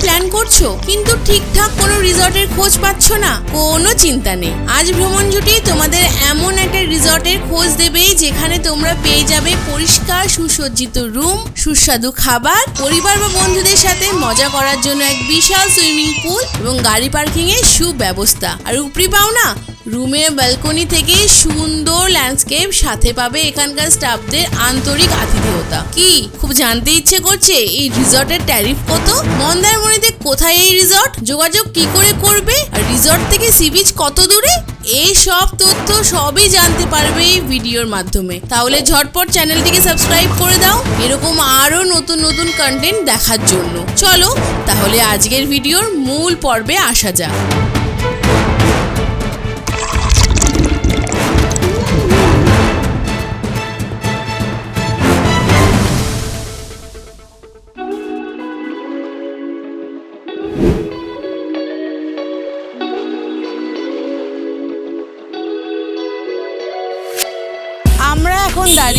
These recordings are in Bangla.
প্ল্যান করছ? কিন্তু ঠিকঠাক কোনো রিসর্টের খোঁজ পাচ্ছ না। কোনো চিন্তা নেই। আজ ভ্রমণ জুটি তোমাদের এমন একটা রিসর্টের খোঁজ দেবে যেখানে তোমরা পেয়ে যাবে পরিষ্কার সুসজ্জিত রুম সুস্বাদু খাবার, পরিবার বা বন্ধুদের সাথে মজা করার জন্য এক বিশাল সুইমিং পুল এবং গাড়ি পার্কিং এর সুব্যবস্থা। আর উপরি পাও না রুমের ব্যালকনি থেকে সুন্দর ল্যান্ডস্কেপ সাথে পাবে এখানকার স্টাফদের আন্তরিক আতিথেয়তা। কি? খুব জানতে ইচ্ছে করছে এই রিসর্টের ট্যারিফ কত? মন্দারমণিতে কোথায় এই রিসর্ট? যোগাযোগ কি করে করবে? আর রিসর্ট থেকে সি বিচ কত দূরে? এই সব তথ্য সবই জানতে পারবে এই ভিডিওর মাধ্যমে। তাহলে ঝটপট চ্যানেলটিকে সাবস্ক্রাইব করে দাও। এরকম আরও নতুন নতুন কন্টেন্ট দেখার জন্য। চলো, তাহলে আজকের ভিডিওর মূল পর্বে আসা যাক।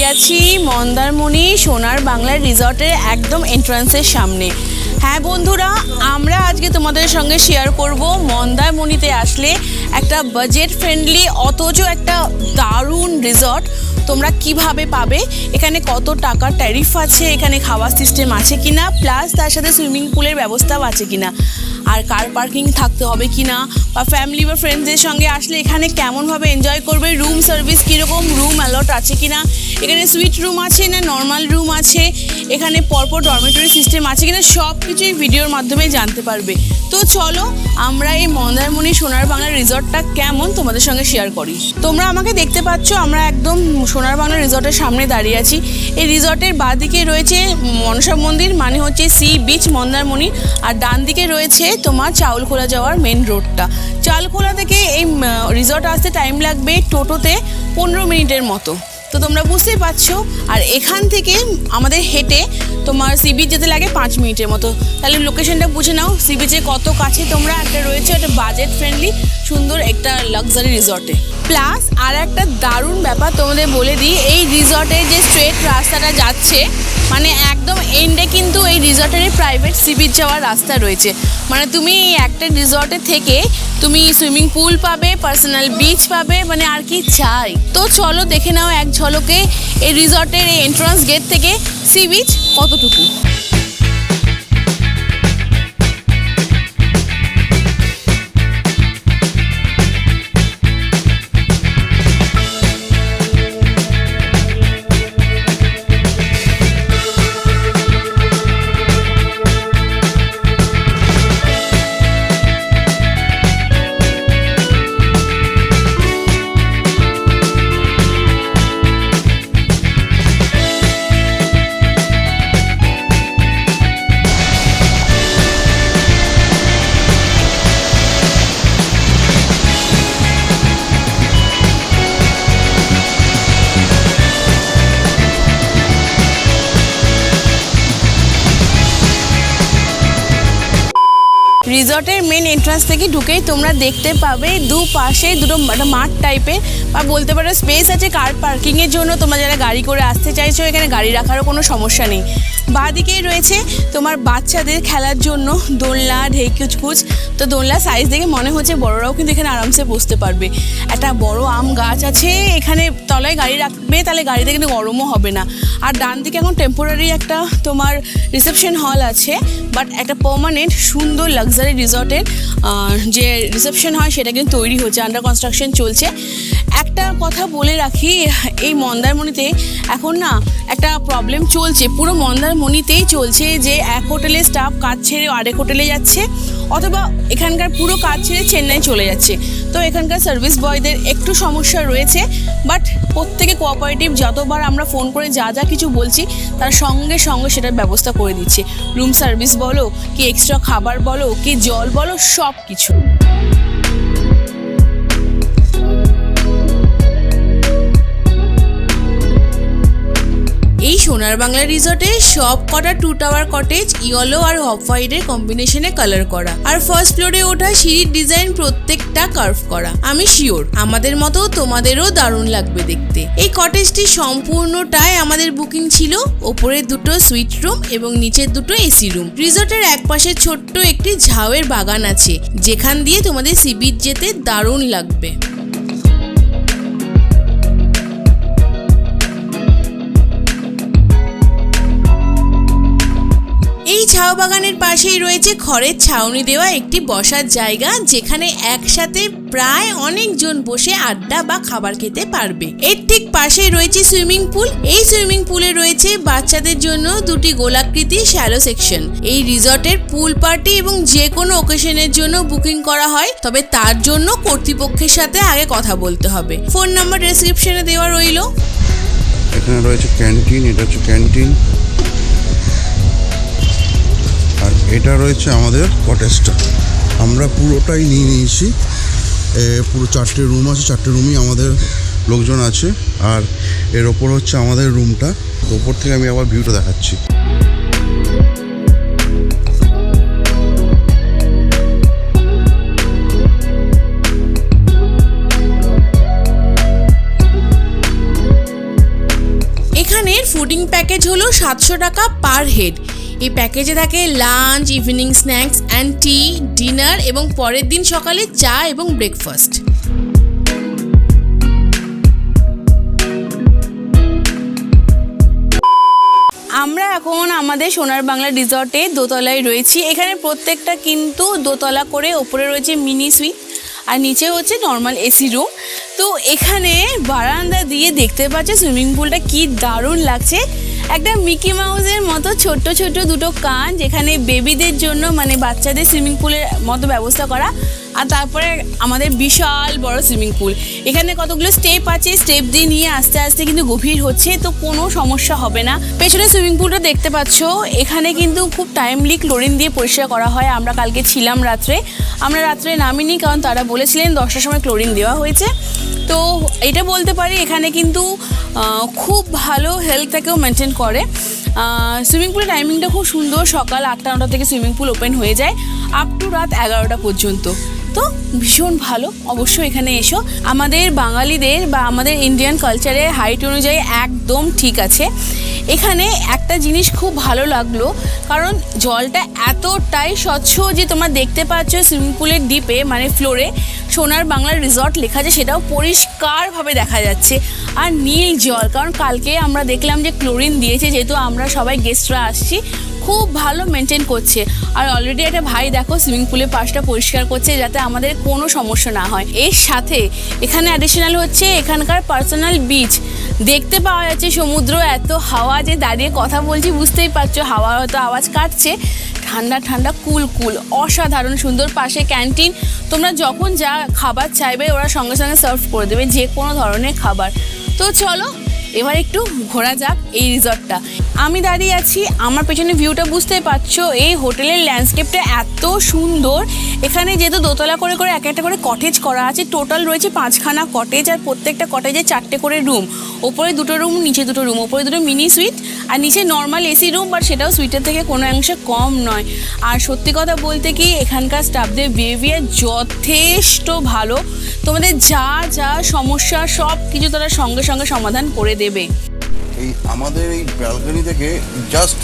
দাঁড়িয়ে আছি মন্দারমণি সোনার বাংলার রিসর্টের একদম এন্ট্রান্সের সামনে। হ্যাঁ বন্ধুরা, আমরা আজকে তোমাদের সঙ্গে শেয়ার করব মন্দারমণিতে আসলে একটা বাজেট ফ্রেন্ডলি অথচ একটা দারুণ রিসর্ট তোমরা কীভাবে পাবে? এখানে কত টাকার ট্যারিফ আছে? এখানে খাওয়ার সিস্টেম আছে কি না প্লাস তার সাথে সুইমিং পুলের ব্যবস্থাও আছে কি না আর কার পার্কিং থাকতে হবে কি না বা ফ্যামিলি বা ফ্রেন্ডসদের সঙ্গে আসলে এখানে কেমনভাবে এনজয় করবে? রুম সার্ভিস কীরকম? রুম অ্যালট আছে কি না এখানে সুইট রুম আছে না নর্মাল রুম আছে? এখানে পরপর ডরমেটরি সিস্টেম আছে কিনা? সব কিছুই ভিডিওর মাধ্যমে জানতে পারবে। তো চলো, আমরা এই মন্দারমণি সোনার বাংলা রিসর্টটা কেমন তোমাদের সঙ্গে শেয়ার করি। তোমরা আমাকে দেখতে পাচ্ছ, আমরা একদম সোনার বাংলা রিসর্টের সামনে দাঁড়িয়ে আছি। এই রিসর্টের বাঁদিকে রয়েছে মনসা মন্দির মানে হচ্ছে সি বিচ মন্দারমণি। আর ডান দিকে রয়েছে তোমার চাউলখোলা যাওয়ার মেন রোডটা চালখোলা থেকে এই রিসর্ট আসতে টাইম লাগবে টোটোতে পনেরো মিনিটের মতো। তো তোমরা বুঝতেই পারছ, আর এখান থেকে আমাদের হেঁটে তোমার সি বিচ যেতে লাগে পাঁচ মিনিটের মতো। তাহলে লোকেশনটা বুঝে নাও সি বিচে কত কাছে তোমরা একটা রয়েছে, একটা বাজেট ফ্রেন্ডলি সুন্দর একটা লাক্সারি রিসর্টে প্লাস আর একটা দারুণ ব্যাপার তোমাদের বলে দিই, এই রিসর্টের যে স্ট্রেট রাস্তাটা যাচ্ছে মানে একদম এন্ডে কিন্তু এই রিসর্টের প্রাইভেট সি বিচ যাওয়ার রাস্তা রয়েছে। মানে তুমি এই একটা রিসর্টে থেকে তুমি সুইমিং পুল পাবে পার্সোনাল বিচ পাবে মানে আর কি চাই তো চলো দেখে নাও এক ঝলকে এই রিসর্টের এই এন্ট্রান্স গেট থেকে সি বিচ কতটুকু? রিসর্টের মেন এন্ট্রান্স থেকে ঢুকেই তোমরা দেখতে পাবে দু পাশে দুটো একটা মাঠ টাইপের বা বলতে পারো স্পেস আছে কার পার্কিংয়ের জন্য। তোমরা যারা গাড়ি করে আসতে চাইছো, এখানে গাড়ি রাখারও কোনো সমস্যা নেই। বাঁদিকেই রয়েছে তোমার বাচ্চাদের খেলার জন্য দোলনা, ঢেকুচকুচ। তো দোলনা সাইজ দেখে মনে হচ্ছে বড়রাও কিন্তু এখানে আরামসে বসতে পারবে। একটা বড় আম গাছ আছে, এখানে তলায় গাড়ি রাখবে, তাহলে গাড়িতে কিন্তু গরমও হবে না। আর ডান দিকে এখন টেম্পোরারি একটা তোমার রিসেপশন হল আছে বাট একটা পার্মানেন্ট সুন্দর লাক্সারি রিসর্টের যে রিসেপশন হয় সেটা কিন্তু তৈরি হচ্ছে আন্ডার কনস্ট্রাকশন চলছে। একটা কথা বলে রাখি, এই মন্দারমণিতে এখন না একটা প্রবলেম চলছে, পুরো মন্দারমণিতেই চলছে যে এক হোটেলে স্টাফ কাজ ছেড়ে আরেক হোটেলে যাচ্ছে, অথবা এখানকার পুরো কাজ ছেড়ে চেন্নাই চলে যাচ্ছে। তো এখানকার সার্ভিস বয়দের একটু সমস্যা রয়েছে বাট প্রত্যেকে কোঅপারেটিভ যতবার আমরা ফোন করে যা যা কিছু বলছি, তার সঙ্গে সঙ্গে সেটার ব্যবস্থা করে দিচ্ছে। রুম সার্ভিস বলো, কি এক্সট্রা খাবার বলো, কি জল বলো সব কিছু এই সোনার বাংলা রিসর্টে সব কটা টু টাওয়ার কটেজ ইয়েলো আর হপ হোয়াইটের কম্বিনেশনে কালার করা। আর ফার্স্ট ফ্লোরে ওঠা সিঁড়ির ডিজাইন প্রত্যেকটা কার্ভ করা। আমি শিওর আমাদের মতো তোমাদেরও দারুণ লাগবে দেখতে। এই কটেজটি সম্পূর্ণটাই আমাদের বুকিং ছিল ওপরের দুটো সুইট রুম এবং নিচের দুটো এসি রুম রিসর্টের একপাশে ছোট্ট একটি ঝাউয়ের বাগান আছে, যেখান দিয়ে তোমাদের সি বিচ যেতে দারুণ লাগবে। ছাও বাগানের পাশেই রয়েছে খড়ের ছাউনি দেওয়া একটি বসার জায়গা, যেখানে একসাথে প্রায় অনেকজন বসে আড্ডা বা খাবার খেতে পারবে। এর ঠিক পাশেই রয়েছে সুইমিং পুল। এই সুইমিং পুলে রয়েছে বাচ্চাদের জন্য দুটি গোলাকৃতি শ্যালো সেকশন। এই রিসর্টের পুল পার্টি এবং যে কোনো ওকেশনের জন্য বুকিং করা হয়, তবে তার জন্য কর্তৃপক্ষের সাথে আগে কথা বলতে হবে। ফোন নাম্বার ডেসক্রিপশনে দেওয়া রইল। এখানে রয়েছে ক্যান্টিন, এটা হচ্ছে ক্যান্টিন। এটা রয়েছে আমাদের কটেজটা আমরা পুরোটাই নিয়ে নিয়েছি। পুরো চারটে রুম আছে, চারটে রুমই আমাদের লোকজন আছে। আর এর ওপর হচ্ছে আমাদের রুমটা ওপর থেকে আমি আবার ভিউটা দেখাচ্ছি। এখানের ফুডিং প্যাকেজ হলো সাতশো টাকা পার হেড এই প্যাকেজে থাকে lunch evening snacks and tea dinner এবং পরের দিন সকালে চা এবং ব্রেকফাস্ট আমরা এখন আমাদের সোনার বাংলা রিসর্টে দোতলায় রয়েছি। এখানে প্রত্যেকটা কিন্তু দোতলা করে ওপরে রয়েছে মিনি সুইট আর নিচে হচ্ছে নর্মাল এসি রুম তো এখানে বারান্দা দিয়ে দেখতে পাচ্ছে সুইমিং পুলটা কি দারুণ লাগছে। একটা মিকি মাউসের মতো ছোট্ট ছোট্ট দুটো কান যেখানে বেবিদের জন্য মানে বাচ্চাদের সুইমিং পুলের মতো ব্যবস্থা করা আর তারপরে আমাদের বিশাল বড় সুইমিং পুল। এখানে কতগুলো স্টেপ আছে, স্টেপ দিয়ে নিয়ে আস্তে আস্তে কিন্তু গভীর হচ্ছে, তো কোনো সমস্যা হবে না। পেছনে সুইমিং পুলটা দেখতে পাচ্ছ, এখানে কিন্তু খুব টাইমলি ক্লোরিন দিয়ে পরিষ্কার করা হয়। আমরা কালকে ছিলাম রাত্রে। আমরা রাত্রে নামিনি কারণ তারা বলেছিলেন দশটার সময় ক্লোরিন দেওয়া হয়েছে। তো এটা বলতে পারি, এখানে কিন্তু খুব ভালো হেলথটাকেও মেনটেন করে। সুইমিং পুলের টাইমিংটা খুব সুন্দর, সকাল আটটা, নটা থেকে সুইমিং পুল ওপেন হয়ে যায় আপ টু রাত এগারোটা পর্যন্ত। তো ভীষণ ভালো। অবশ্যই এখানে এসো। আমাদের বাঙালিদের বা আমাদের ইন্ডিয়ান কালচারের হাইট অনুযায়ী একদম ঠিক আছে। এখানে একটা জিনিস খুব ভালো লাগল, কারণ জলটা এতটাই স্বচ্ছ যে তোমরা দেখতে পাচ্ছ সুইমিং পুলের ডিপে মানে ফ্লোরে সোনার বাংলার রিসর্ট লেখা আছে, সেটাও পরিষ্কারভাবে দেখা যাচ্ছে। আর নীল জল, কারণ কালকে আমরা দেখলাম যে ক্লোরিন দিয়েছে, যেহেতু আমরা সবাই গেস্টরা আসছি খুব ভালো মেনটেন করছে। আর অলরেডি একটা ভাই দেখো সুইমিং পুলের পাশটা পরিষ্কার করছে যাতে আমাদের কোনো সমস্যা না হয়। এর সাথে এখানে অ্যাডিশনাল হচ্ছে এখানকার পার্সোনাল বিচ দেখতে পাওয়া যাচ্ছে সমুদ্র এত হাওয়া যে দাঁড়িয়ে কথা বলছি, বুঝতেই পারছ হাওয়া হয়তো আওয়াজ কাটছে। ঠান্ডা ঠান্ডা, কুল কুল, অসাধারণ সুন্দর পাশে ক্যান্টিন তোমরা যখন যা খাবার চাইবে ওরা সঙ্গে সঙ্গে সার্ভ করে দেবে যে কোনো ধরনের খাবার। তো চলো এবার একটু ঘোরা যাক এই রিসর্টটা। আমি দাঁড়িয়ে আছি, আমার পেছনে ভিউটা বুঝতেই পারছ, এই হোটেলের ল্যান্ডস্কেপটা এত সুন্দর। এখানে যেহেতু দোতলা করে করে এক একটা করে কটেজ করা আছে টোটাল রয়েছে পাঁচখানা কটেজ আর প্রত্যেকটা কটেজে চারটে করে রুম ওপরে দুটো রুম নিচে দুটো রুম ওপরে দুটো মিনি সুইট আর নিচে নর্মাল এসি রুম বাট সেটাও সুইটের থেকে কোনো অংশে কম নয়। আর সত্যি কথা বলতে কি, এখানকার স্টাফদের বিহেভিয়ার যথেষ্ট ভালো। তোমাদের যা যা সমস্যা সব কিছু তারা সঙ্গে সঙ্গে সমাধান করে দেবে। এই আমাদের এই ব্যালকনি থেকে জাস্ট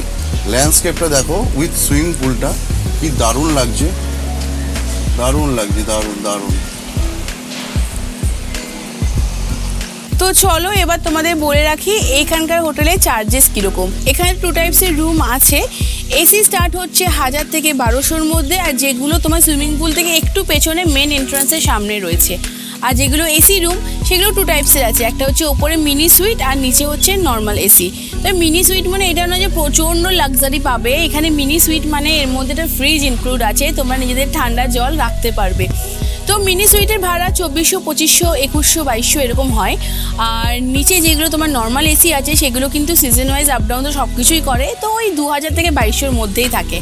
ল্যান্ডস্কেপটা দেখো উইথ সুইমিং পুলটা কি দারুণ লাগছে। দারুণ লাগছে দারুণ দারুণ। তো চলো এবার তোমাদের বলে রাখি এইখানকার হোটেলে চার্জেস কীরকম। এখানে টু টাইপসের রুম আছে। এসি স্টার্ট হচ্ছে হাজার থেকে বারোশোর মধ্যে আর যেগুলো তোমার সুইমিং পুল থেকে একটু পেছনে মেন এন্ট্রান্সের সামনে রয়েছে। আর যেগুলো এসি রুম, সেগুলো টু টাইপসের আছে। একটা হচ্ছে ওপরে মিনি সুইট আর নিচে হচ্ছে নর্মাল এসি তো মিনি সুইট মানে এটা নয় যে প্রচণ্ড লাক্সারি পাবে। এখানে মিনি সুইট মানে এর মধ্যে একটা ফ্রিজ ইনক্লুড আছে। তোমরা নিজেদের ঠান্ডা জল রাখতে পারবে। তো মিনি সুইটের ভাড়া চব্বিশশো, পঁচিশশো, একুশশো, বাইশশো এরকম হয়। আর নিচে যেগুলো তোমার নর্মাল এসি আছে, সেগুলো কিন্তু সিজন ওয়াইজ আপ ডাউন তো সব কিছুই করে, তো ওই দু হাজার থেকে বাইশশোর মধ্যেই থাকে।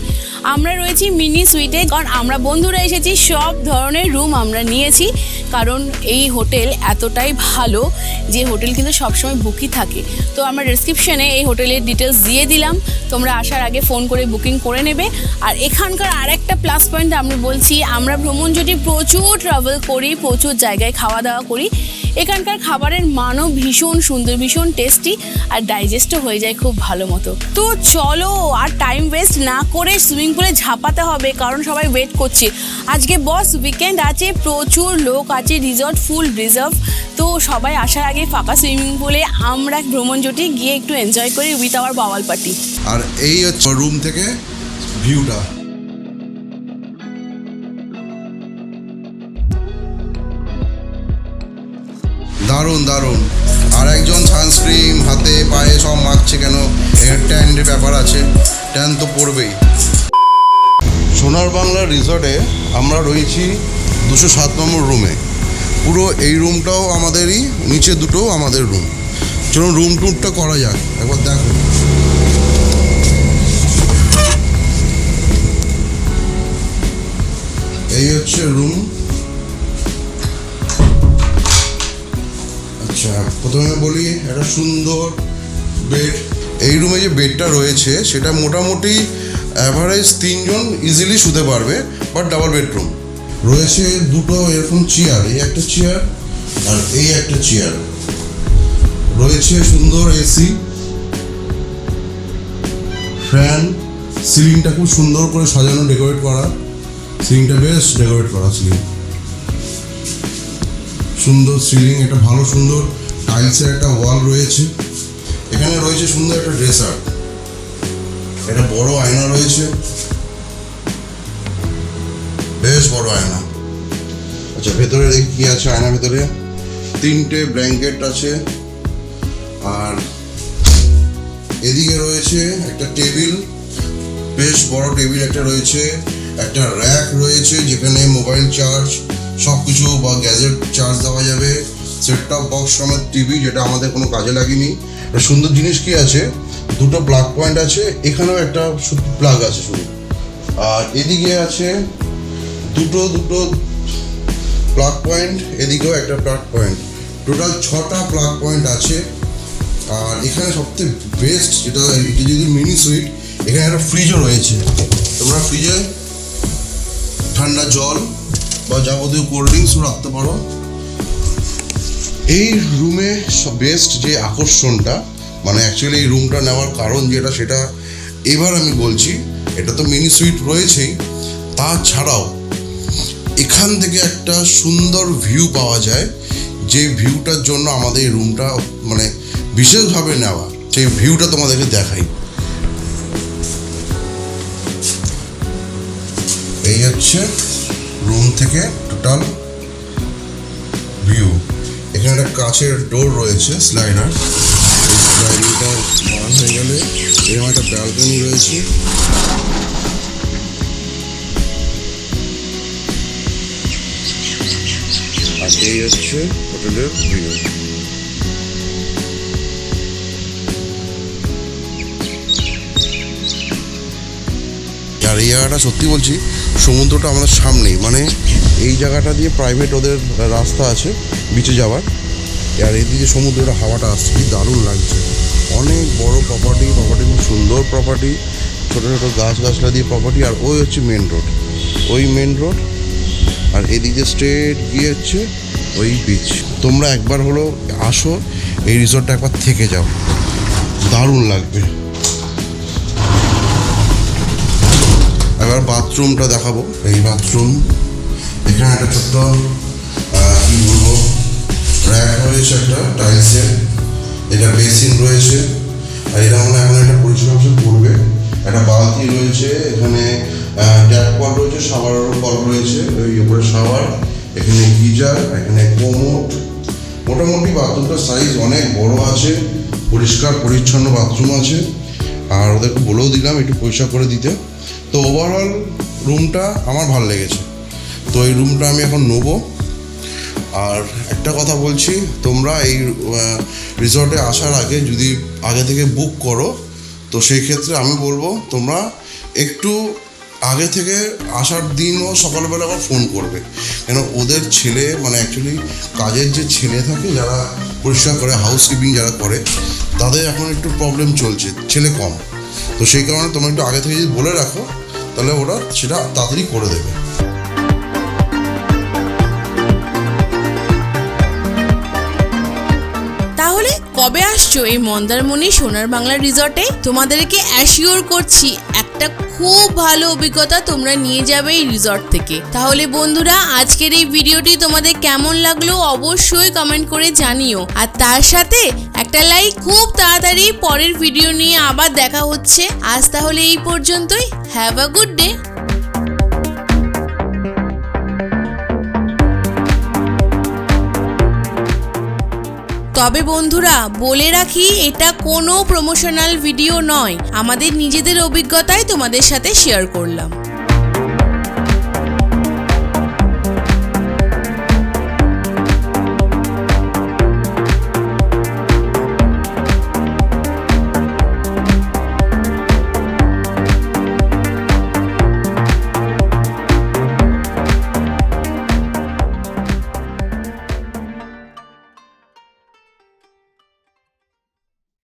আমরা রয়েছি মিনি সুইটে কারণ আমরা বন্ধুরা এসেছি, সব ধরনের রুম আমরা নিয়েছি, কারণ এই হোটেল এতটাই ভালো যে হোটেল কিন্তু সবসময় বুকই থাকে। তো আমরা ডিসক্রিপশনে এই হোটেলের ডিটেলস দিয়ে দিলাম, তোমরা আসার আগে ফোন করে বুকিং করে নেবে। আর এখানকার আরেকটা প্লাস পয়েন্ট আমি বলছি, আমরা ভ্রমণ যদি প্রচুর ট্রাভেল করি, প্রচুর জায়গায় খাওয়া দাওয়া করি। এখানকার খাবারের মানও ভীষণ সুন্দর, ভীষণ টেস্টি আর ডাইজেস্টও হয়ে যায় খুব ভালো মতো। তো চলো আর টাইম ওয়েস্ট না করে সুইমিং পুলে ঝাঁপাতে হবে, কারণ সবাই ওয়েট করছে। আজকে বস উইকেন্ড আছে, প্রচুর লোক আছে রিসর্ট ফুল রিজার্ভ তো সবাই আসার আগে ফাঁকা সুইমিং পুলে আমরা ভ্রমণ জোটে গিয়ে একটু এনজয় করি উইথ আওয়ার বাওয়াল পার্টি আর এই হচ্ছে রুম থেকে ভিউটা দারুণ দারুণ। আর একজন সানস্ক্রিন হাতে পায়ে সব মাখছে কেন? এর ট্যান্ডের ব্যাপার আছে। ট্যান তো পড়বেই। সোনার বাংলা রিসর্টে আমরা রয়েছি দুশো সাত নম্বর রুমে পুরো এই রুমটাও আমাদেরই, নিচে দুটোও আমাদের রুম চলুন রুম ট্যুরটা করা যাক, একবার দেখো। এই হচ্ছে রুম আচ্ছা প্রথমে বলি, একটা সুন্দর বেড এই রুমে যে বেডটা রয়েছে, সেটা মোটামুটি অ্যাভারেজ তিনজন ইজিলি শুতে পারবে বাট ডাবল বেডরুম রয়েছে দুটো এরকম চেয়ার এই একটা চেয়ার আর এই একটা চেয়ার রয়েছে সুন্দর এসি ফ্যান সিলিংটা খুব সুন্দর করে সাজানো ডেকোরেট করা। সিলিংটা বেশ ডেকোরেট করা সিলিং সুন্দর সিলিং একটা ভালো সুন্দর। টাইলসের একটা ওয়াল রয়েছে। এখানে রয়েছে সুন্দর একটা ড্রেসার একটা বড় আয়না রয়েছে। বেশ বড় আয়না। আচ্ছা ভেতরে কি আছে? আয়নার ভেতরে তিনটে ব্ল্যাঙ্কেট আছে। আর এদিকে রয়েছে একটা টেবিল বেশ বড় টেবিল একটা রয়েছে। একটা র্যাক রয়েছে যেখানে মোবাইল চার্জ সব কিছু বা গ্যাজেট চার্জ দেওয়া যাবে। সেট টপ বক্স সমেত টিভি, যেটা আমাদের কোনো কাজে লাগেনি। সুন্দর জিনিস কি আছে? দুটো প্লাগ পয়েন্ট আছে, এখানেও একটা প্লাগ আছে শুধু। আর এদিকে আছে দুটো দুটো প্লাগ পয়েন্ট, এদিকেও একটা প্লাগ পয়েন্ট। টোটাল ছটা প্লাগ পয়েন্ট আছে। আর এখানে সবথেকে বেস্ট যেটা, এটা যদি মিনি সুইট, এখানে একটা ফ্রিজও রয়েছে। তোমরা ফ্রিজে ঠান্ডা জল বা যাবতীয় কোল্ড ড্রিঙ্কসও রাখতে পারো। এই রুমে বেস্ট যে আকর্ষণটা মানে অ্যাকচুয়ালি এই রুমটা নেওয়ার কারণ যেটা, সেটা এবার আমি বলছি, এটা তো মিনি সুইট রয়েছেই। তাছাড়াও, এখান থেকে একটা সুন্দর ভিউ পাওয়া যায়, যে ভিউটার জন্য আমাদের এই রুমটা মানে বিশেষভাবে নেওয়া, সেই ভিউটা তোমাদেরকে দেখাই। এই হচ্ছে রুম থেকে টোটাল ভিউ এখানে একটা কাঁচের ডোর রয়েছে স্লাইডার এই স্লাইডিংটা বার হয়ে গেলে এরকম একটা ব্যালকনি রয়েছে। আর এই হচ্ছে হোটেলের ভিউ আর এই জায়গাটা সত্যি বলছি সমুদ্রটা আমাদের সামনেই। মানে এই জায়গাটা দিয়ে প্রাইভেট ওদের রাস্তা আছে বিচে যাওয়ার। আর এদিকে সমুদ্রের হাওয়াটা আসছে, কি দারুণ লাগছে। অনেক বড় প্রপার্টি প্রপার্টি খুব সুন্দর প্রপার্টি ছোটো ছোটো গাছ গাছলা দিয়ে প্রপার্টি আর ওই হচ্ছে মেন রোড ওই মেন রোড আর এদিকে স্ট্রেট গিয়ে হচ্ছে ওই বিচ তোমরা একবার হলো আসো, এই রিসোর্টটা একবার থেকে যাও। দারুণ লাগবে। এবার বাথরুমটা দেখাবো। এই বাথরুম এখানে একটা ছোট্ট কি বলব র্যাক রয়েছে একটা টাইলসের এটা বেসিন রয়েছে। আর এটা মনে এখন একটা পরিষ্কার করবে একটা বালতি রয়েছে, এখানে ট্যাপ কল রয়েছে শাওয়ারেরও কল রয়েছে, ওই উপরে শাওয়ার এখানে গিজার, এখানে কোমোট মোটামুটি বাথরুমটার সাইজ অনেক বড় আছে, পরিষ্কার, পরিচ্ছন্ন বাথরুম আছে। আর ওদেরকে বলেও দিলাম, একটু পরিষ্কার করে দিতে। তো ওভারঅল রুমটা আমার ভালো লেগেছে। তো এই রুমটা আমি এখন নেব। আর একটা কথা বলছি, তোমরা এই রিসর্টে আসার আগে যদি আগে থেকে বুক করো, তো সেই ক্ষেত্রে আমি বলব, তোমরা একটু আগে থেকে আসার দিনও সকালবেলা আবার ফোন করবে। কেন, ওদের ছেলে মানে অ্যাকচুয়ালি কাজের যে ছেলে থাকে, যারা পরিষ্কার করে হাউসকিপিং যারা করে, তাদের এখন একটু প্রবলেম চলছে, ছেলে কম। তো সেই কারণে তোমরা একটু আগে থেকে যদি বলে রাখো তাহলে ওরা সেটা তাড়াতাড়ি করে দেবে। কবে আসছো এই মন্দারমণি সোনার বাংলা রিসর্টে? তোমাদেরকে অ্যাসিওর করছি খুব ভালো অভিজ্ঞতা তোমরা নিয়ে যাবে এই রিসর্ট থেকে। তাহলে বন্ধুরা, আজকের এই ভিডিওটি তোমাদের কেমন লাগল অবশ্যই কমেন্ট করে জানিও। আর তার সাথে একটা লাইক খুব তাড়াতাড়ি পরের ভিডিও নিয়ে আবার দেখা হচ্ছে। আজ তাহলে এই পর্যন্তই। হ্যাভ আ গুড ডে তবে বন্ধুরা, বলে রাখি, এটা কোনো প্রমোশনাল ভিডিও নয়। আমাদের নিজেদের অভিজ্ঞতায় তোমাদের সাথে শেয়ার করলাম।